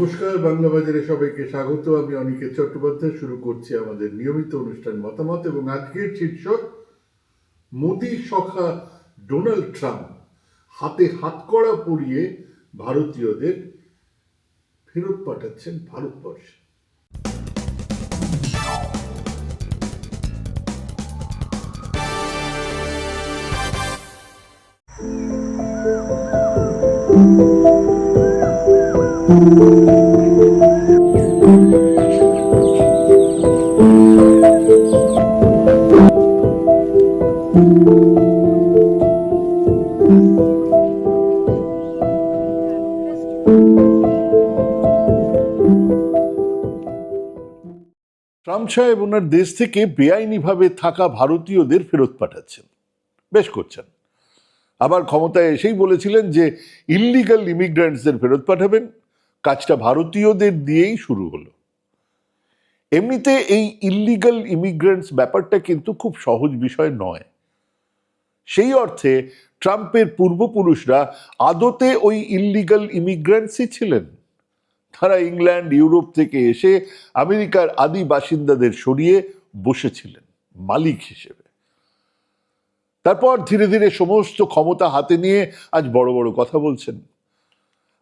নমস্কার, বাংলা বাজারে সবাইকে স্বাগত। আমি অনিকেত চট্টোপাধ্যায়। শুরু করছি আমাদের নিয়মিত অনুষ্ঠান মতামত এবং আজকের শীর্ষক, মোদি সখা ডোনাল্ড ট্রাম্প হাতে হাতকড়া পরিয়ে ভারতীয়দের ফেরত পাঠাচ্ছেন ভারতবর্ষে। সাহেব ওনার দেশ থেকে বেআইনিভাবে থাকা ভারতীয়দের ফেরত পাঠাচ্ছেন। বেশ করছেন। আবার ক্ষমতায় এসেই বলেছিলেন যে ইল্লিগাল ইমিগ্রেন্টসদের ফেরত পাঠাবেন। কাজটা ভারতীয়দের দিয়েই শুরু হলো। এমনিতে এই ইল্লিগাল ইমিগ্রেন্টস ব্যাপারটা কিন্তু খুব সহজ বিষয় নয়। সেই অর্থে ট্রাম্পের পূর্বপুরুষরা আদতে ওই ইল্লিগাল ইমিগ্রেন্টসই ছিলেন। তারা ইংল্যান্ড, ইউরোপ থেকে এসে আমেরিকার আদি বাসিন্দাদের সরিয়ে বসেছিলেন, মালিক হিসেবে। তারপর ধীরে ধীরে সমস্ত ক্ষমতা হাতে নিয়ে আজ বড় বড় কথা বলছেন।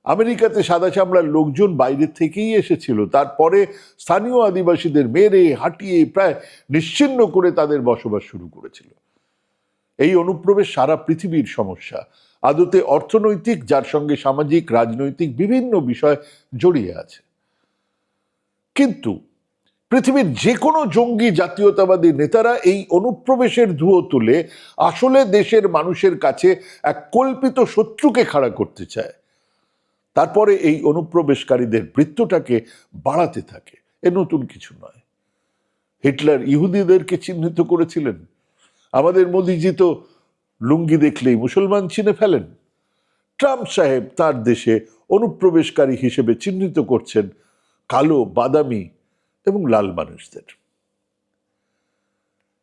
আমেরিকাতে সাদা চামড়ার লোকজন বাইরের থেকেই এসেছিল। তারপরে স্থানীয় আদিবাসীদের মেরে, হাঁটিয়ে প্রায় নিশ্চিন্ন করে তাদের বসবাস শুরু করেছিল। এই অনুপ্রবেশ সারা পৃথিবীর সমস্যা। আদতে অর্থনৈতিক, যার সঙ্গে সামাজিক, রাজনৈতিক বিভিন্ন বিষয় জড়িয়ে আছে। কিন্তু পৃথিবীর যে কোনো জঙ্গি জাতীয়তাবাদী নেতারা এই অনুপ্রবেশের ধুয়ো তুলে আসলে দেশের মানুষের কাছে এক কল্পিত শত্রুকে খাড়া করতে চায়। তারপরে এই অনুপ্রবেশকারীদের বৃত্তটাকে বাড়াতে থাকে। এ নতুন কিছু নয়। হিটলার ইহুদিদেরকে চিহ্নিত করেছিলেন। আমাদের মোদিজি তো লুঙ্গি দেখলেই মুসলমান চিনে ফেলেন। ট্রাম্প সাহেব তার দেশে অনুপ্রবেশকারী হিসেবে চিহ্নিত করছেন কালো, বাদামি এবং লাল মানুষদের।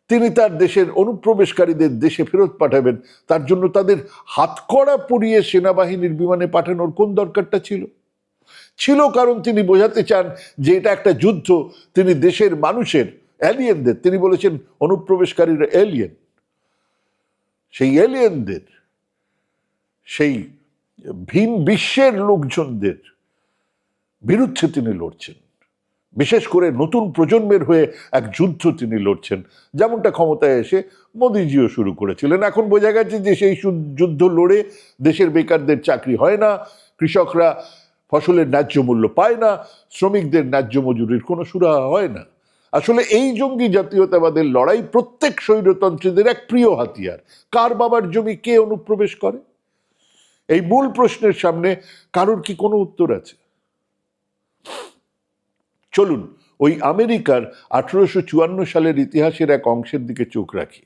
তিনি তার দেশের অনুপ্রবেশকারীদের দেশে ফেরত পাঠাবেন, তার জন্য তাদের হাতকড়া পরিয়ে সেনাবাহিনীর বিমানে পাঠানোর কোন দরকারটা ছিল? ছিল কারণ তিনি বোঝাতে চান যে এটা একটা যুদ্ধ, তিনি দেশের মানুষের অ্যালিয়েনদের তিনি বলেছেন অনুপ্রবেশকারীরা এলিয়েন সেই এলিয়েনদের সেই ভিন বিশ্বের লোকজনদের বিরুদ্ধে তিনি লড়ছেন। বিশেষ করে নতুন প্রজন্মের হয়ে এক যুদ্ধ তিনি লড়ছেন। যেমনটা ক্ষমতায় এসে মোদিজিও শুরু করেছিলেন। এখন বোঝা গেছে যে সেই যুদ্ধ লড়ে দেশের বেকারদের চাকরি হয় না, কৃষকরা ফসলের ন্যায্য মূল্য পায় না, শ্রমিকদের ন্যায্য মজুরির কোনো সুরাহা হয় না। আসলে এই জঙ্গি জাতীয়তাবাদের লড়াই প্রত্যেক স্বৈরতন্ত্রীদের এক প্রিয় হাতিয়ার। কার বাবার জমি কে অনুপ্রবেশ করে? এই মূল প্রশ্নের সামনে কারোর কি কোনো উত্তর আছে? চলুন, ওই আমেরিকার আঠারোশো চুয়ান্ন সালের ইতিহাসের এক অংশের দিকে চোখ রাখি।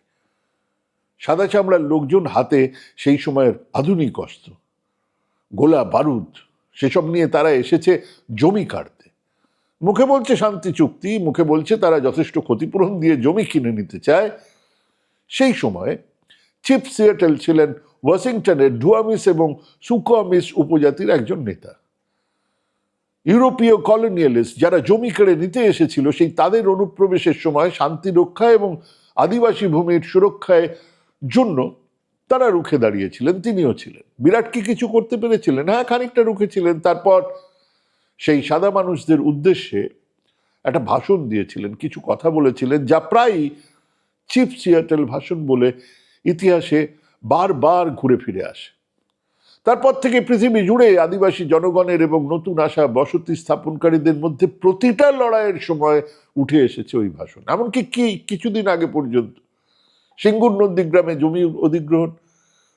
সাদা চামড়ার লোকজন হাতে সেই সময়ের আধুনিক অস্ত্র। গোলা, বারুদ, সেসব নিয়ে তারা এসেছে জমি কাটতে। মুখে বলছে শান্তি চুক্তি, মুখে বলছে তারা যথেষ্ট ক্ষতিপূরণ দিয়ে জমি কিনে নিতে চায়। সেই সময় চিফ সিয়াটেল ছিলেন ওয়াশিংটনের ডুয়ামিস এবং সুকোয়ামিস উপজাতির একজন নেতা। ইউরোপীয় কলোনিয়ালিস্ট যারা জমি কেড়ে নিতে এসেছিল, সেই তাদের অনুপ্রবেশের সময় শান্তি রক্ষা এবং আদিবাসী ভূমির সুরক্ষায় জন্য তারা রুখে দাঁড়িয়েছিলেন, তিনিও ছিলেন। বিরাট কি কিছু করতে পেরেছিলেন? হ্যাঁ খানিকটা রুখেছিলেন। তারপর সেই সাদা মানুষদের উদ্দেশ্যে একটা ভাষণ দিয়েছিলেন, কিছু কথা বলেছিলেন, যা প্রায়ই চিফ সিয়াটেল ভাষণ বলে ইতিহাসে বারবার ঘুরে ফিরে আসে। তারপর থেকে পৃথিবী জুড়ে আদিবাসী জনগণের এবং নতুন আসা বসতি স্থাপনকারীদের মধ্যে প্রতিটা লড়াইয়ের সময় উঠে এসেছে ওই ভাষণ। এমনকি কি, কিছুদিন আগে পর্যন্ত সিঙ্গুর নন্দীগ্রামে জমি অধিগ্রহণ,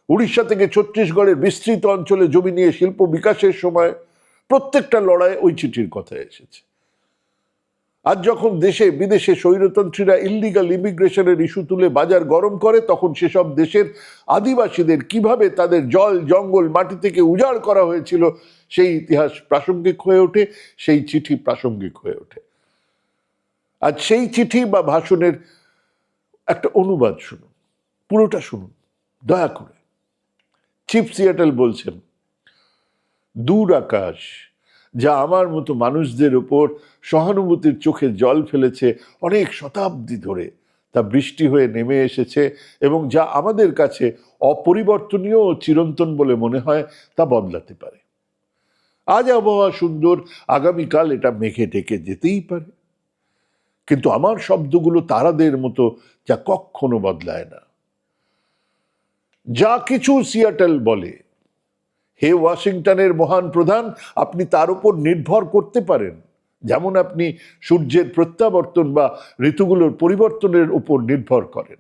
উড়িষ্যা থেকে ছত্তিশগড়ের বিস্তৃত অঞ্চলে জমি নিয়ে শিল্প বিকাশের সময় প্রত্যেকটা লড়াই ওই চিঠির কথা এসেছে। আজ যখন দেশে, বিদেশে স্বৈরতন্ত্রীরা ইল্লিগাল ইমিগ্রেশনের ইস্যু তুলে বাজার গরম করে, তখন সেসব দেশের আদিবাসীদের কীভাবে তাদের জল, জঙ্গল, মাটি থেকে উজাড় করা হয়েছিল, সেই ইতিহাস প্রাসঙ্গিক হয়ে ওঠে, সেই চিঠি প্রাসঙ্গিক হয়ে ওঠে। আজ সেই চিঠি বা ভাষণের একটা অনুবাদ শুনুন, পুরোটা শুনুন, দয়া করে। চিফ সিয়াটেল বলছেন দূর আকাশ, যা আমার মতো মানুষদের উপর সহানুভূতির চোখে জল ফেলেছে অনেক শতাব্দী ধরে। তা বৃষ্টি হয়ে নেমে এসেছে এবং যা আমাদের কাছে অপরিবর্তনীয় ও চিরন্তন বলে মনে হয় তা বদলাতে পারে। আজ আবহাওয়া সুন্দর, আগামীকাল এটা মেঘে ঢেকে যেতেই পারে। কিন্তু আমার শব্দগুলো তারাদের মতো যা কখনো বদলায় না। যা কিছু সিয়াটেল বলে হে ওয়াশিংটনের মহান প্রধান, আপনি তার উপর নির্ভর করতে পারেন। যেমন আপনি সূর্যের প্রত্যাবর্তন বা ঋতুগুলোর পরিবর্তনের উপর নির্ভর করেন।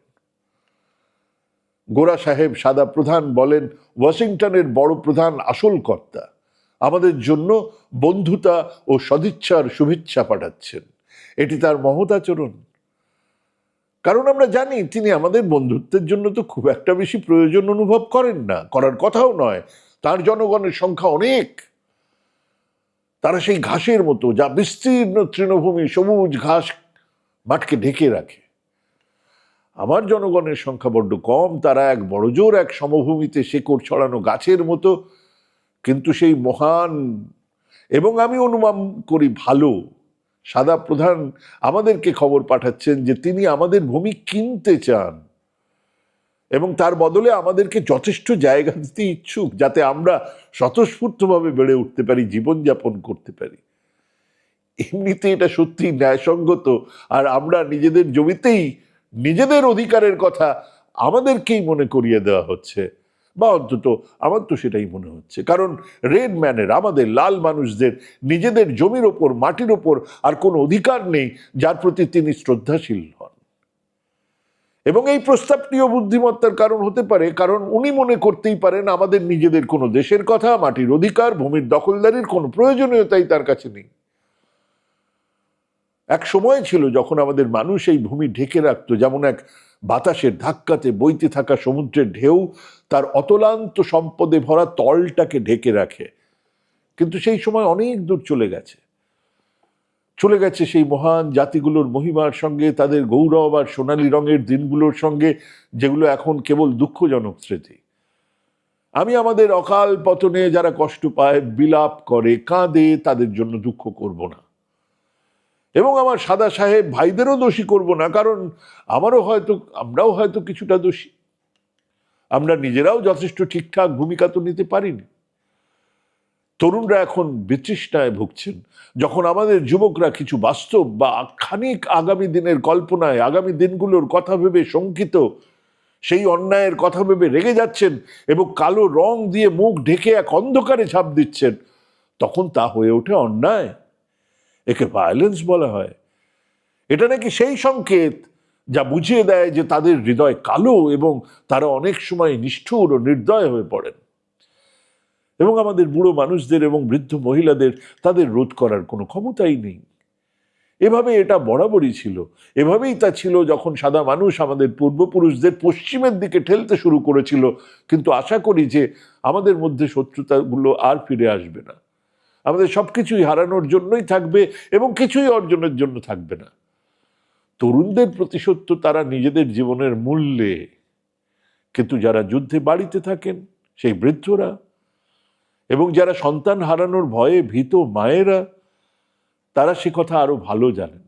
গোরা সাহেব সাদা প্রধান বলেন, ওয়াশিংটনের বড় প্রধান আসল কর্তা। আমাদের জন্য বন্ধুতা ও সদিচ্ছার শুভেচ্ছা পাঠাচ্ছেন। এটি তার মহতাচরণ কারণ আমরা জানি, তিনি আমাদের বন্ধুত্বের জন্য তো খুব একটা বেশি প্রয়োজন অনুভব করেন না। করার কথাও নয়। তার জনগণের সংখ্যা অনেক। তারা সেই ঘাসের মতো, যা বিস্তীর্ণ তৃণভূমি সবুজ ঘাস মাঠকে ঢেকে রাখে। আমার জনগণের সংখ্যা বড্ড কম, তারা এক বড়জোর এক সমভূমিতে শেকড় ছড়ানো গাছের মতো, কিন্তু সেই মহান এবং আমি অনুমান করি ভালো। সাদা প্রধান আমাদেরকে খবর পাঠাচ্ছেন যে তিনি আমাদের ভূমি কিনতে চান। এবং তার বদলে আমাদেরকে যথেষ্ট জায়গা দিতে ইচ্ছুক, যাতে আমরা স্বতঃস্ফূর্তভাবে বেড়ে উঠতে পারি, জীবনযাপন করতে পারি। এমনিতে এটা সত্যি ন্যায়সঙ্গত, আর আমরা নিজেদের জমিতেই নিজেদের অধিকারের কথা আমাদেরকেই মনে করিয়ে দেওয়া হচ্ছে। বা অন্তত আমার তো সেটাই মনে হচ্ছে। কারণ রেড ম্যানের, আমাদের লাল মানুষদের নিজেদের জমির ওপর, মাটির ওপর আর কোনো অধিকার নেই, যার প্রতি তিনি শ্রদ্ধাশীল হন। এবং এই প্রস্তাবটিও বুদ্ধিমত্তার কারণ হতে পারে, কারণ উনি মনে করতেই পারেন আমাদের নিজেদের কোনো দেশের কথা, মাটির অধিকার, ভূমির দখলদারির কোনো প্রয়োজনীয়তাই তার কাছে নেই। এক সময় ছিল যখন আমাদের মানুষ এই ভূমি ঢেকে রাখতো, যেমন এক বাতাসের ধাক্কাতে বইতে থাকা সমুদ্রের ঢেউ তার অতলান্ত সম্পদে ভরা তলটাকে ঢেকে রাখে। কিন্তু সেই সময় অনেক দূর চলে গেছে। চলে গেছে সেই মহান জাতিগুলোর মহিমার সঙ্গে, তাদের গৌরব আর সোনালি রঙের দিনগুলোর সঙ্গে, যেগুলো এখন কেবল দুঃখজনক স্মৃতি। আমি আমাদের অকাল পতনে যারা কষ্ট পায়, বিলাপ করে, কাঁদে, তাদের জন্য দুঃখ করব না। এবং আমার সাদা সাহেব ভাইদেরও দোষী করব না, কারণ আমারও হয়তো, আমরাও হয়তো কিছুটা দোষী। আমরা নিজেরাও যথেষ্ট ঠিকঠাক ভূমিকা তো নিতে পারিনি। তরুণরা এখন বিতৃষ্ণায় ভুগছেন। যখন আমাদের যুবকরা কিছু বাস্তব বা খানিক আগামী দিনের কল্পনায়, আগামী দিনগুলোর কথা ভেবে শঙ্কিত, সেই অন্যায়ের কথা ভেবে রেগে যাচ্ছেন এবং কালো রং দিয়ে মুখ ঢেকে এক অন্ধকারে ছাপ দিচ্ছেন, তখন তা হয়ে ওঠে অন্যায়। একে ভায়োলেন্স বলা হয়। এটা নাকি সেই সংকেত যা বুঝিয়ে দেয় যে তাদের হৃদয় কালো এবং তারা অনেক সময় নিষ্ঠুর ও নির্দয় হয়ে পড়েন। এবং আমাদের বুড়ো মানুষদের এবং বৃদ্ধ মহিলাদের তাদের রোধ করার কোনো ক্ষমতাই নেই। এভাবে এটা বরাবরই ছিল। এভাবেই তা ছিল যখন সাদা মানুষ আমাদের পূর্বপুরুষদের পশ্চিমের দিকে ঠেলতে শুরু করেছিল। কিন্তু আশা করি যে আমাদের মধ্যে শত্রুতাগুলো আর ফিরে আসবে না। আমাদের সব কিছুই হারানোর জন্যই থাকবে এবং কিছুই অর্জনের জন্য থাকবে না। তরুণদের প্রতিশোধ তারা নিজেদের জীবনের মূল্যে। কিন্তু যারা যুদ্ধে বাড়িতে থাকেন, সেই বৃদ্ধরা এবং যারা সন্তান হারানোর ভয়ে ভীত মায়েরা, তারা সে কথা আরও ভালো জানেন।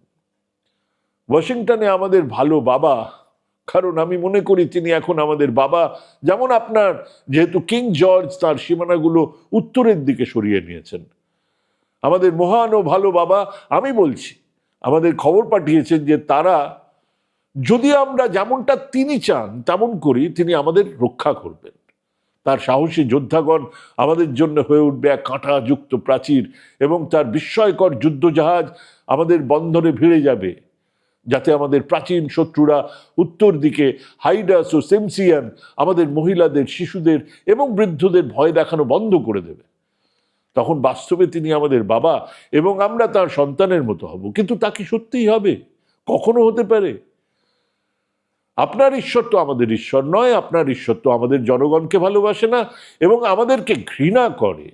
ওয়াশিংটনে আমাদের ভালো বাবা, কারণ আমি মনে করি তিনি এখন আমাদের বাবা। যেমন আপনার, যেহেতু কিং জর্জ তার সীমানাগুলো উত্তরের দিকে সরিয়ে নিয়েছেন। আমাদের মহান ও ভালো বাবা, আমি বলছি, আমাদের খবর পাঠিয়েছেন যে তারা, যদি আমরা যেমনটা তিনি চান, তেমন করি তিনি আমাদের রক্ষা করবেন। তার সাহসী যোদ্ধাগণ আমাদের জন্য হয়ে উঠবে এক কাঁটাযুক্ত প্রাচীর এবং তার বিস্ময়কর যুদ্ধজাহাজ আমাদের বন্ধনে ভিড়ে যাবে, যাতে আমাদের প্রাচীন শত্রুরা উত্তর দিকে হাইডাস ও সেমসিয়ান আমাদের মহিলাদের, শিশুদের এবং বৃদ্ধদের ভয় দেখানো বন্ধ করে দেবে। তখন বাস্তবে তিনি আমাদের বাবা এবং আমরা তার সন্তানের মতো হব, কিন্তু তা কি সত্যিই হবে? কখনো হতে পারে? আপনার ঈশ্বর তো আমাদের ঈশ্বর নয়, আপনার ঈশ্বর তো আমাদের জনগণকে ভালোবাসে না এবং আমাদেরকে ঘৃণা করে।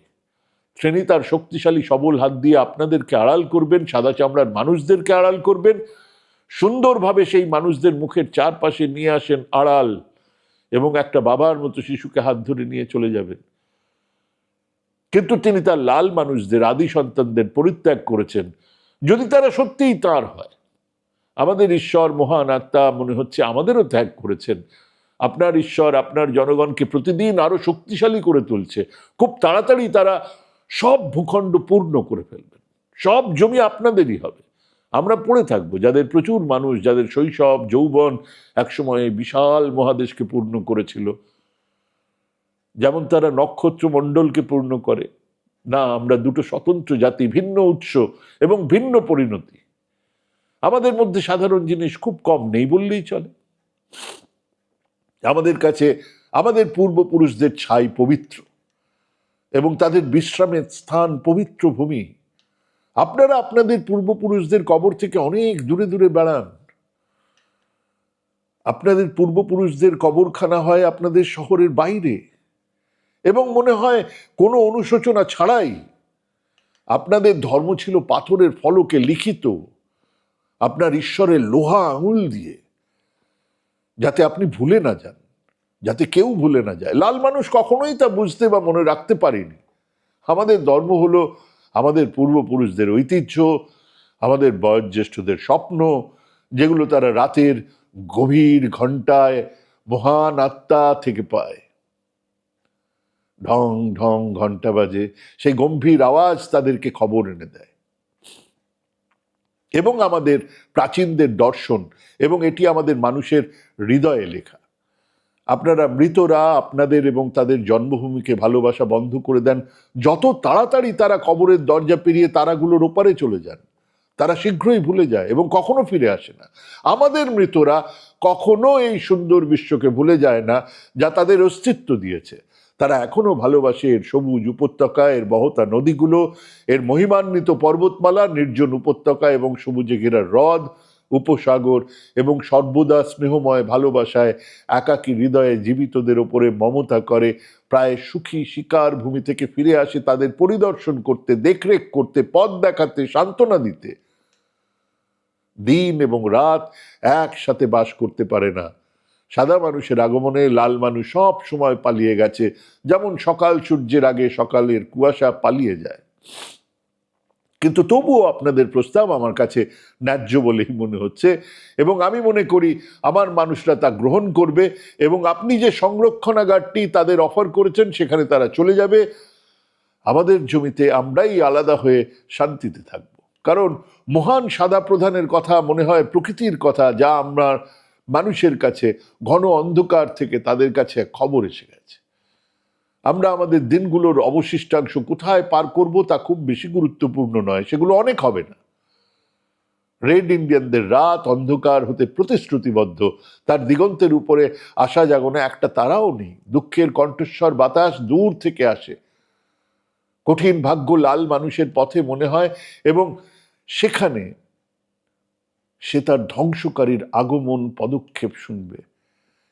শ্রেণি তার শক্তিশালী সবল হাত দিয়ে আপনাদেরকে আড়াল করবেন, সাদা চামড়ার মানুষদেরকে আড়াল করবেন, সুন্দরভাবে সেই মানুষদের মুখের চারপাশে নিয়ে আসেন আড়াল এবং একটা বাবার মতো শিশুকে হাত ধরে নিয়ে চলে যাবেন। কিন্তু তিনি তার লাল মানুষদের, আদি সন্তানদের পরিত্যাগ করেছেন। যদি তারা সত্যিই তার হয় আমাদের ঈশ্বর মহান আত্মা মনে হচ্ছে আমাদেরও ত্যাগ করেছেন। আপনার ঈশ্বর আপনার জনগণকে প্রতিদিন আরও শক্তিশালী করে তুলছে। খুব তাড়াতাড়ি তারা সব ভূখণ্ড পূর্ণ করে ফেলবেন। সব জমি আপনাদেরই হবে। আমরা পড়ে থাকব। যাদের প্রচুর মানুষ, যাদের শৈশব, যৌবন একসময় বিশাল মহাদেশকে পূর্ণ করেছিল। যেমন তারা নক্ষত্র মণ্ডলকে পূর্ণ করে। না, আমরা দুটো স্বতন্ত্র জাতি, ভিন্ন উৎস এবং ভিন্ন পরিণতি। আমাদের মধ্যে সাধারণ জিনিস খুব কম নেই বললেই চলে। আমাদের কাছে, আমাদের পূর্বপুরুষদের ছাই পবিত্র এবং তাদের বিশ্রামের স্থান পবিত্র ভূমি। আপনারা আপনাদের পূর্বপুরুষদের কবর থেকে অনেক দূরে দূরে বেড়ান। আপনাদের পূর্বপুরুষদের কবরখানা হয় আপনাদের শহরের বাইরে এবং মনে হয় কোনো অনুশোচনা ছাড়াই আপনাদের ধর্ম ছিল পাথরের ফলকে লিখিত। আপনার ঈশ্বরের লোহা আঙুল দিয়ে, যাতে আপনি ভুলে না যান, যাতে কেউ ভুলে না যায়। লাল মানুষ কখনোই তা বুঝতে বা মনে রাখতে পারেনি। আমাদের ধর্ম হলো আমাদের পূর্বপুরুষদের ঐতিহ্য, আমাদের বয়োজ্যেষ্ঠদের স্বপ্ন, যেগুলো তারা রাতের গভীর ঘন্টায় মহান আত্মা থেকে পায়। ঢং ঢং ঘণ্টা বাজে, সেই গম্ভীর আওয়াজ তাদেরকে খবর এনে দেয়। এবং আমাদের প্রাচীনদের দর্শন এবং এটি আমাদের মানুষের হৃদয়ে লেখা। আপনারা মৃতরা আপনাদের এবং তাদের জন্মভূমিকে ভালোবাসা বন্ধ করে দেন। যত তাড়াতাড়ি তারা কবরের দরজা পেরিয়ে তারাগুলোর ওপারে চলে যান, তারা শীঘ্রই ভুলে যায় এবং কখনো ফিরে আসে না। আমাদের মৃতরা কখনো এই সুন্দর বিশ্বকে ভুলে যায় না, যা তাদের অস্তিত্ব দিয়েছে। তারা এখনও ভালোবাসে এর সবুজ উপত্যকা, এর বহতা নদীগুলো, এর মহিমান্বিত পর্বতমালা, নির্জন উপত্যকা এবং সবুজে ঘেরা হ্রদ, উপসাগর এবং সর্বদা স্নেহময় ভালোবাসায় একাকী হৃদয়ে জীবিতদের ওপরে মমতা করে, প্রায় সুখী শিকার ভূমি থেকে ফিরে আসে তাদের পরিদর্শন করতে, দেখরেখ করতে, পথ দেখাতে, সান্ত্বনা দিতে। দিন এবং রাত একসাথে বাস করতে পারে না। সাদা মানুষের আগমনে লাল মানুষ সব সময় পালিয়ে গেছে। যেমন সকাল সূর্যের আগে সকালের কুয়াশা পালিয়ে যায়। কিন্তু তবুও আপনাদের প্রস্তাব আমার কাছে ন্যায্য বলেই মনে হচ্ছে এবং আমি মনে করি আমার মানুষরা তা গ্রহণ করবে এবং আপনি যে সংরক্ষণাগারটি তাদের অফার করেছেন সেখানে তারা চলে যাবে। আমাদের জমিতে আমরাই আলাদা হয়ে শান্তিতে থাকব। কারণ মহান সাদা প্রধানের কথা মনে হয় প্রকৃতির কথা যা আমরা মানুষের কাছে, ঘন অন্ধকার থেকে তাদের কাছে এক খবর এসে গেছে। আমরা আমাদের দিনগুলোর অবশিষ্টাংশ কোথায় পার করব তা খুব বেশি গুরুত্বপূর্ণ নয়, সেগুলো অনেক হবে না। রেড ইন্ডিয়ানদের রাত অন্ধকার হতে প্রতিশ্রুতিবদ্ধ, তার দিগন্তের উপরে আশা জাগনে একটা তারাও নেই। দুঃখের কণ্ঠস্বর বাতাস দূর থেকে আসে। কঠিন ভাগ্য লাল মানুষের পথে মনে হয় এবং সেখানে সে তার ধ্বংসকারীর আগমন পদক্ষেপ শুনবে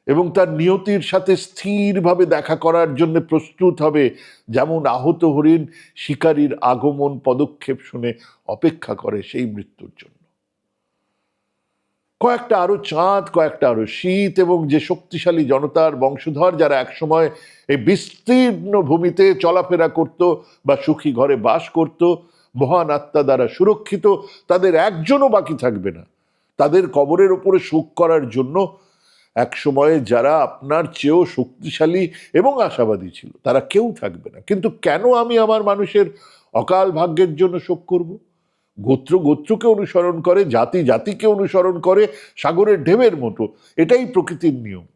এবং তার নিয়তির সাথে স্থিরভাবে দেখা করার জন্য প্রস্তুত হবে। যেমন আহত হরিণ শিকারীর আগমন পদক্ষেপ শুনে অপেক্ষা করে সেই মৃত্যুর জন্য। কয়েকটা আরও চাঁদ, কয়েকটা আরও শীত এবং যে শক্তিশালী জনতার বংশধর যারা একসময় এই বিস্তীর্ণ ভূমিতে চলাফেরা করত বা সুখী ঘরে বাস করত, মহান আত্মা দ্বারা সুরক্ষিত, তাদের একজনও বাকি থাকবে না। তাদের কবরের ওপরে শোক করার জন্য এক সময়ে যারা আপনার চেয়েও শক্তিশালী এবং আশাবাদী ছিল, তারা কেউ থাকবে না। কিন্তু কেন আমি আমার মানুষের অকাল ভাগ্যের জন্য শোক করব? গোত্র গোত্রকে অনুসরণ করে, জাতি জাতিকে অনুসরণ করে, সাগরের ঢেবের মতো, এটাই প্রকৃতির নিয়ম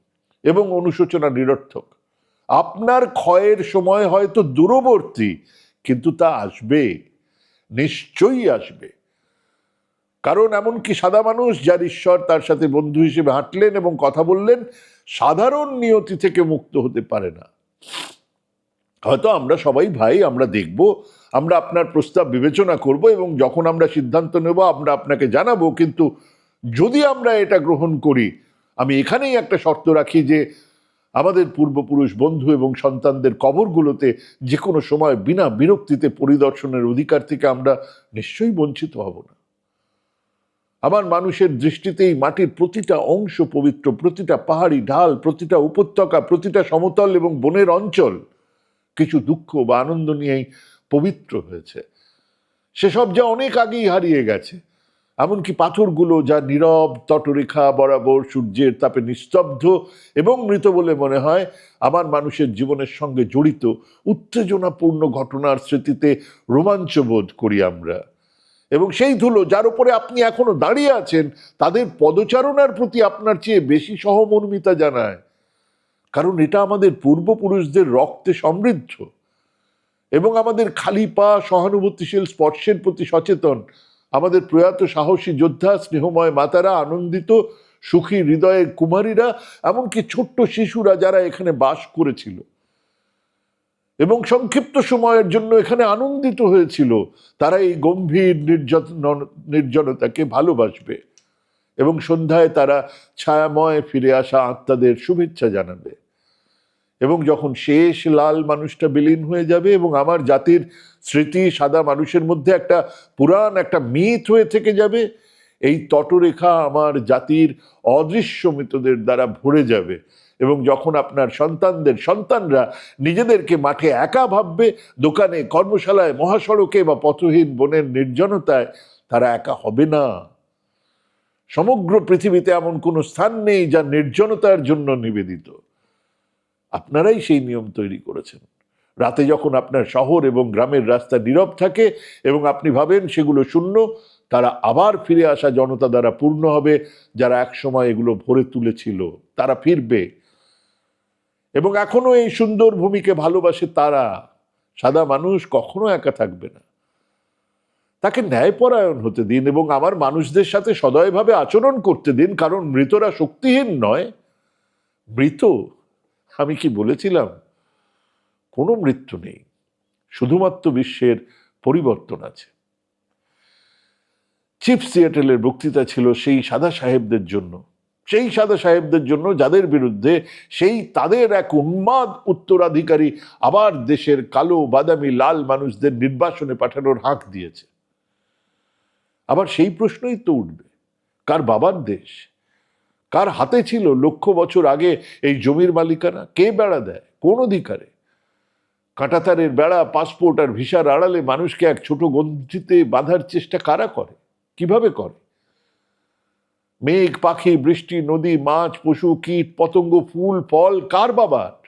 এবং অনুশোচনা নিরর্থক। আপনার ক্ষয়ের সময় হয়তো দূরবর্তী, কিন্তু তা আসবে, নিশ্চয়ই আসবে। কারণ এমনকি সাদা মানুষ যার ঈশ্বর তার সাথে বন্ধু হিসেবে হাঁটলেন এবং কথা বললেন, সাধারণ নিয়তি থেকে মুক্ত হতে পারে না। হয়তো আমরা সবাই ভাই, আমরা দেখব, আমরা আপনার প্রস্তাব বিবেচনা করব এবং যখন আমরা সিদ্ধান্ত নেব, আমরা আপনাকে জানাব, কিন্তু যদি আমরা এটা গ্রহণ করি, আমি এখানেই একটা শর্ত রাখি যে আমাদের পূর্বপুরুষ বন্ধু এবং সন্তানদের কবরগুলোতে যে কোনো সময় বিনা বিরক্তিতে পরিদর্শনের অধিকার থেকে আমরা নিশ্চয়ই বঞ্চিত হব না। আমার মানুষের দৃষ্টিতে এই মাটির প্রতিটা অংশ পবিত্র, প্রতিটা পাহাড়ি ঢাল, প্রতিটা উপত্যকা, প্রতিটা সমতল এবং বনের অঞ্চল কিছু দুঃখ বা আনন্দ নিয়েই পবিত্র হয়েছে। সেসব যা অনেক আগেই হারিয়ে গেছে। এমনকি পাথরগুলো যা নীরব তটরেখা বরাবর সূর্যের তাপে নিস্তব্ধ এবং মৃত বলে মনে হয়, আমার মানুষের জীবনের সঙ্গে জড়িত, উত্তেজনাপূর্ণ ঘটনার স্মৃতিতে রোমাঞ্চ বোধ করি আমরা। এবং সেই ধুলো যার উপরে আপনি এখনও দাঁড়িয়ে আছেন, তাদের পদচারণার প্রতি আপনার চেয়ে বেশি সহমর্মিতা জানায়। কারণ এটা আমাদের পূর্বপুরুষদের রক্তে সমৃদ্ধ এবং আমাদের খালি পা সহানুভূতিশীল স্পর্শের প্রতি সচেতন। আমাদের প্রয়াত সাহসী যোদ্ধা, স্নেহময় মাতারা, আনন্দিত, সুখী হৃদয়ের কুমারীরা, এমনকি ছোট্ট শিশুরা যারা এখানে বাস করেছিল। এবং সংক্ষিপ্ত সময়ের জন্য এখানে আনন্দিত হয়েছিল। তারা এই গম্ভীর নির্যাতন নির্জনতাকে ভালোবাসবে এবং সন্ধ্যায় তারা ছায়াময় ফিরে আসা আত্মাদের শুভেচ্ছা জানাবে। এবং যখন শেষ লাল মানুষটা বিলীন হয়ে যাবে এবং আমার জাতির স্মৃতি সাদা মানুষের মধ্যে একটা পুরাণ, একটা মিথ হয়ে থেকে যাবে, এই তটরেখা আমার জাতির অদৃশ্য মৃতদের দ্বারা ভরে যাবে। এবং যখন আপনার সন্তানদের সন্তানরা নিজেদেরকে মাঠে একা ভাববে, দোকানে, কর্মশালায়, মহাসড়কে বা পথহীন বনের নির্জনতায়, তারা একা হবে না। সমগ্র পৃথিবীতে এমন কোনো স্থান নেই যা নির্জনতার জন্য নিবেদিত। আপনারাই সেই নিয়ম তৈরি করেছেন। রাতে যখন আপনার শহর এবং গ্রামের রাস্তা নীরব থাকে এবং আপনি ভাবেন সেগুলো শূন্য, তারা আবার ফিরে আসা জনতা দ্বারা পূর্ণ হবে, যারা একসময় এগুলো ভরে তুলেছিল, তারা ফিরবে। এবং এখনও এই সুন্দর ভূমিকে ভালোবাসে তারা। সাদা মানুষ কখনো একা থাকবে না। তাকে ন্যায়পরায়ণ হতে দিন এবং আমার মানুষদের সাথে সদয়ভাবে আচরণ করতে দিন, কারণ মৃতরা শক্তিহীন নয়। মৃত? আমি কি বলেছিলাম? কোনো মৃত্যু নেই। শুধুমাত্র বিশ্বের পরিবর্তন আছে। চিফ সিয়াটেলের বক্তৃতা ছিল সেই সাদা সাহেবদের জন্য। সেই সাদা সাহেবদের জন্য যাদের বিরুদ্ধে সেই তাদের এক উন্মাদ উত্তরাধিকারী আবার দেশের কালো, বাদামি, লাল মানুষদের নির্বাসনে পাঠানোর হাঁক দিয়েছে। আবার সেই প্রশ্নই তো উঠবে, কার বাবার দেশ? কার হাতে ছিল লক্ষ বছর আগে এই জমির মালিকানা? কে বেড়া দেয়? কোন অধিকারে? কাঁটাতারের বেড়া, পাসপোর্ট আর ভিসার আড়ালে মানুষকে এক ছোট গন্ধিতে বাঁধার চেষ্টা কারা করে? কীভাবে করে? মেঘ, পাখি, বৃষ্টি, নদী, মাছ, পশু, কীট, পতঙ্গ, ফুল, ফল, কার বাবার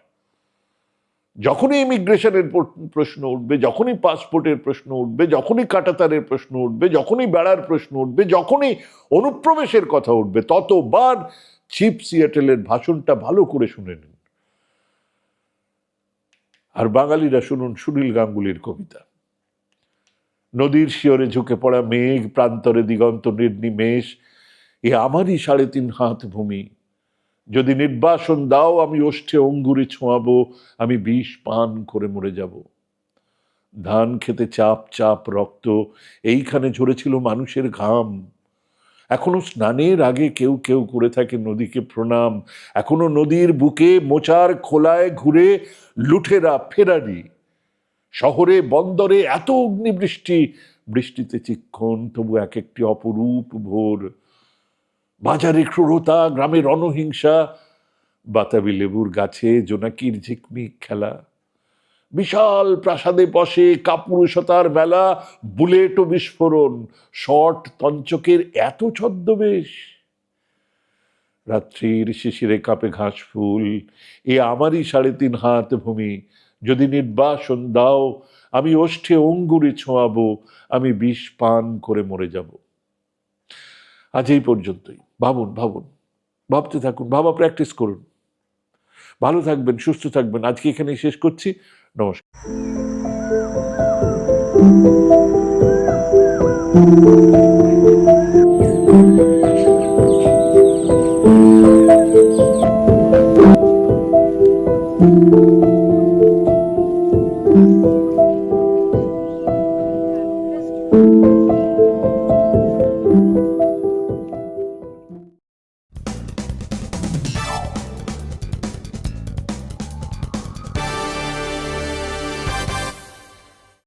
যখনই ইমিগ্রেশনের প্রশ্ন উঠবে, যখনই পাসপোর্টের প্রশ্ন উঠবে, যখনই কাটাতারের প্রশ্ন উঠবে, যখনই বেড়ার প্রশ্ন উঠবে, যখনই অনুপ্রবেশের কথা উঠবে, ততবার চিপ সিয়াটেলের ভাষণটা ভালো করে শুনে নিন। আর বাঙালিরা শুনুন সুনীল গাঙ্গুলির কবিতা। নদীর শিয়রে ঝুঁকে পড়া মেঘ, প্রান্তরে দিগন্ত, নির্নিমেষ এ আমারই সাড়ে তিন হাত ভূমি। যদি নির্বাসন দাও, আমি ওষ্ঠে অঙ্গুরে ছোঁয়াবো, আমি বিষ পান করে মরে যাব। ধান খেতে চাপ চাপ রক্ত, এইখানে ঝরেছিল মানুষের ঘাম। এখনও স্নানের আগে কেউ কেউ করে থাকে নদীকে প্রণাম। এখনও নদীর বুকে মোচার খোলায় ঘুরে লুঠেরা ফেরারি। শহরে, বন্দরে এত অগ্নিবৃষ্টি, বৃষ্টিতে চিক্ষণ তবু এক একটি অপরূপ ভোর। বাজারে ক্রূরতা গ্রামে রণহিংসা বাতাবি লেবুর গাছে জোনাকির ঝিকমিক খেলা। বিশাল প্রাসাদে বসে কাপুরুষতার বেলা, বুলেট ও বিস্ফোরণ, শট তঞ্চকের এত ছদ্মবেশ। রাত্রির শিশিরে কাপে ঘাস ফুল, এ আমারই সাড়ে তিন হাত ভূমি। যদি নির্বাসন দাও, আমি ওষ্ঠে অঙ্গুরে ছোঁয়াবো, আমি বিষ পান করে মরে যাব। আজ এই পর্যন্তই। ভাবুন ভাবুন। ভাবতে থাকুন, ভাবা প্র্যাকটিস করুন। ভালো থাকবেন, সুস্থ থাকবেন। আজকে এখানেই শেষ করছি। নমস্কার।